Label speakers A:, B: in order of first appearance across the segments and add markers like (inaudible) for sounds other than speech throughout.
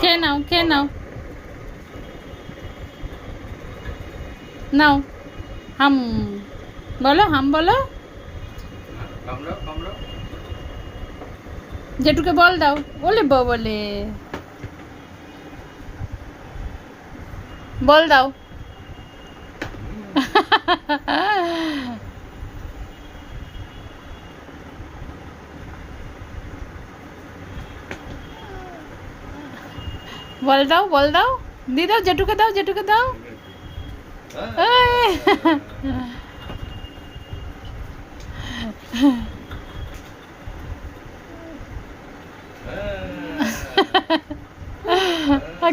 A: খেয়ে নাও খেয়ে নাও নাও হাম বলো হাম বলো জেঠুকে বল দাও বলে বলে। বল দাও। (laughs) (laughs) বল দাও বল দাও। দি দাও জেঠুকে দাও জেঠুকে দাও।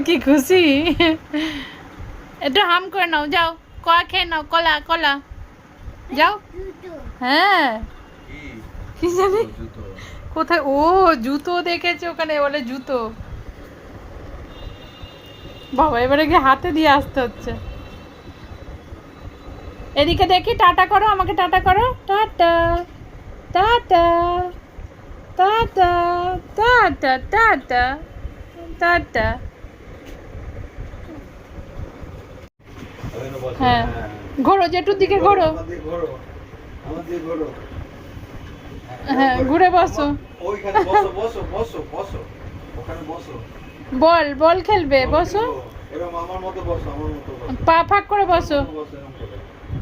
A: কি খুশি। একটু হাম করে নাও যাও। কলা খেয়ে নাও কলা কলা। যাও। হ্যাঁ।
B: কি?
A: জানি? কোথায়? ও জুতো দেখেছে ওখানে বলে জুতো। বাবা, এবারে গিয়ে হাতে দিয়ে আসতে হচ্ছে। এদিকে দেখি টাটা করো, আমাকে টাটা করো। Tata tata tata tata tata tata. হ্যাঁ ঘোরো, জেঠুর দিকে ঘোরো। হ্যাঁ ঘুরে বসো।
B: ওইখানে বসো বসো বসো বসো, ওখানে বসো।
A: বল বল খেলবে বসো।
B: বসো বসো।
A: পা ফাঁক করে বসো।
B: বসো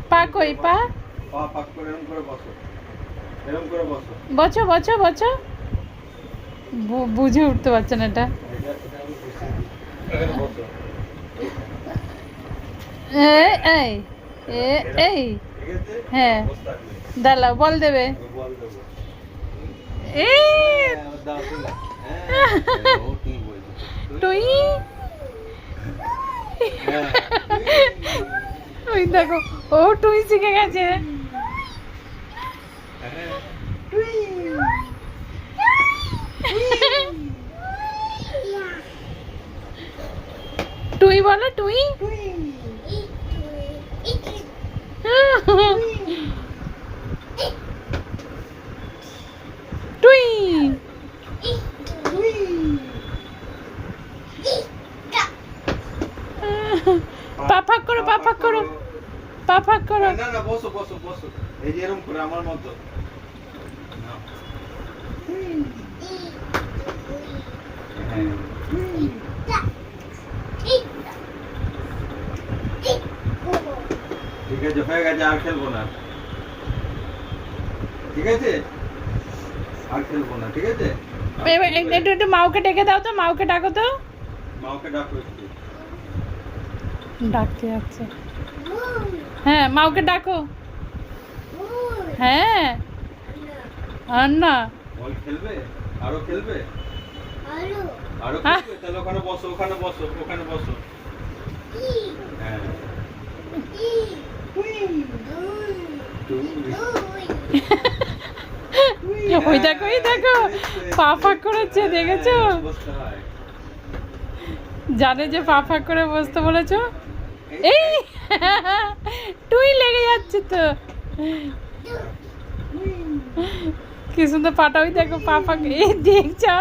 A: পা কই পা?
B: বসো। বসো।
A: বছো বছো বছো বু- বুঝে উঠতে পারছে না এটা।
B: বসো
A: এই এই। হ্যাঁ
B: বসে
A: দাঁড়াও বল দেবে।
B: আমি বল দেবো।
A: এই! (laughs) টুই দেখো ও টুই শিখে গেছে। টুই বলো টুই টুই পা ফাঁক করো পা ফাঁক করো। পা ফাঁক করো।
B: না না বসো বসো বসো। এই যে এরকম করে আমার মতো। ঠিক আছে হয়ে গেছে আর খেলব না। ঠিক আছে? আর খেলব না ঠিক আছে?
A: একটু একটু মাওকে ডেকে দাও তো মাওকে ডাকো তো।
B: মাকে ডাকো
A: ডাকতে যাচ্ছে। হ্যাঁ মাওকে ডাকো। হ্যাঁ। আর না
B: বল খেলবে? আরও খেলবে? আরও।
A: হ্যাঁ।
B: খেলবে? তাহলে ওখানে বসো ওখানে বসো ওখানে বসো। হ্যাঁ।
A: ওই দেখো ওই দেখো। পা ফাঁক করেছে দেখেছ? জানে যে পা ফাঁক করে বসতে বলেছ? এই টুই লেগে যাচ্ছে তো। কি সুন্দর পাটা ওই দেখো পা ফাঁক এই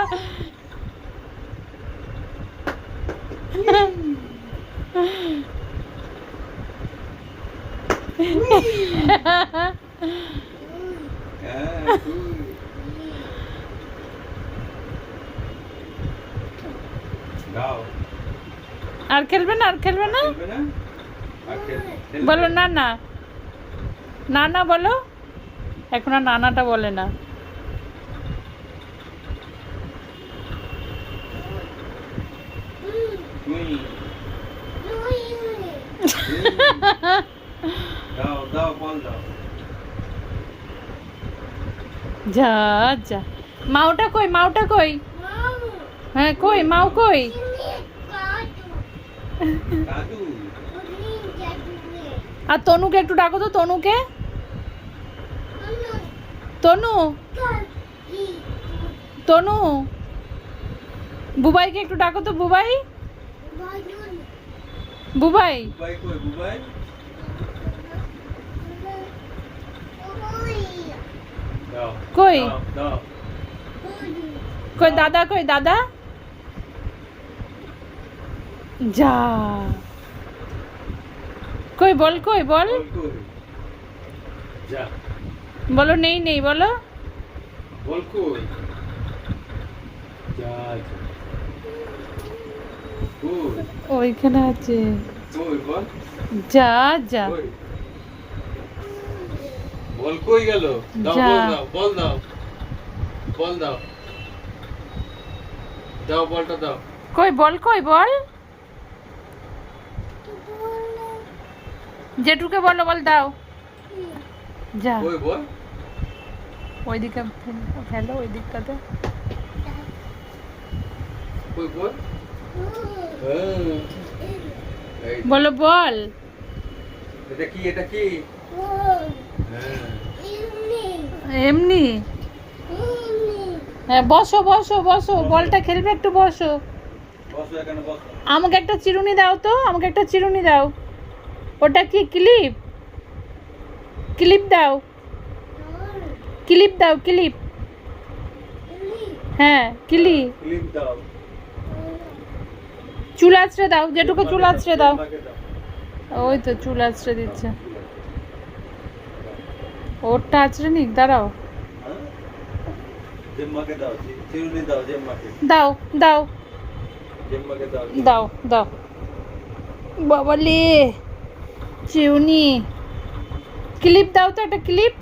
B: হ্যাঁ, তুই। দাও
A: আর খেলবে না আর খেলবে না? বলো না? না না না। বলো এখন আর নানাটা বলে না।
B: তুই দাও দাও বল দাও।
A: যা যা। মাওটা কই মাউটা কই? হ্যাঁ কই মাউ কই? আর তনুকে একটু ডাকো তো তনুকে। তনু। তনু। বুবাইকে একটু ডাকো তো বুবাই। বুবাই।
B: বুবাই কই
A: কই দাদা কই দাদা? যা। কই বল কই বল?
B: বল
A: নেই নেই বলো।
B: বল কই?
A: ওইখানে আছে।
B: বল?
A: যা যা।
B: বল কই গেল। দাও বল দাও। বল দাও। দাও বলটা দাও।
A: কই বল কই বল? জেঠুকে বলো বল দাও। যা। ওইদিকে ফেল- ওই দিকটাতে
B: বল। হ্যাঁ।
A: বলো বল।
B: এটা কি এটা কি? হ্যাঁ।
A: এমনি। হ্যাঁ বসো বসো বসো। বলটা খেলবে একটু বসো। আমাকে একটা চিরুনি দাও তো আমাকে একটা চিরুনি দাও। ওটা কি ক্লিপ? ক্লিপ দাও। ক্লিপ দাও ক্লিপ। হ্যাঁ
B: দাও।
A: চুল আঁচড়ে দাও যেটুকু চুল আঁচড়ে দাও। ওই তো চুল আঁচড়ে দিচ্ছে। ওরটা আছড়ে নিক দাঁড়াও।
B: হ্যাঁ? দাও দাও।
A: দাও দাও।
B: দাও
A: বাবালে, চিউনি। ক্লিপ দাও তো একটা ক্লিপ।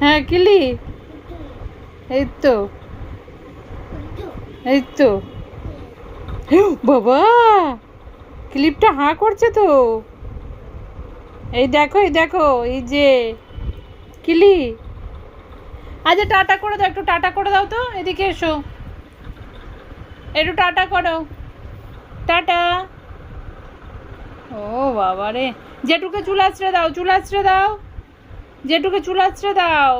A: হ্যাঁ ক্লিপ এই তো। এই তো। বাবা! ক্লিপটা হাঁ করছে তো। এই দেখো এই দেখো, এই যে। কিলি। আচ্ছা টাটা করে দাও, একটু টাটা করে দাও তো, এদিকে এসো। একটু টাটা করো। টাটা। ও বাবা রে জেঠুকে চুল আঁচড়ে দাও, চুল আছড়ে দাও। জেঠুকে চুল আঁচড়ে দাও।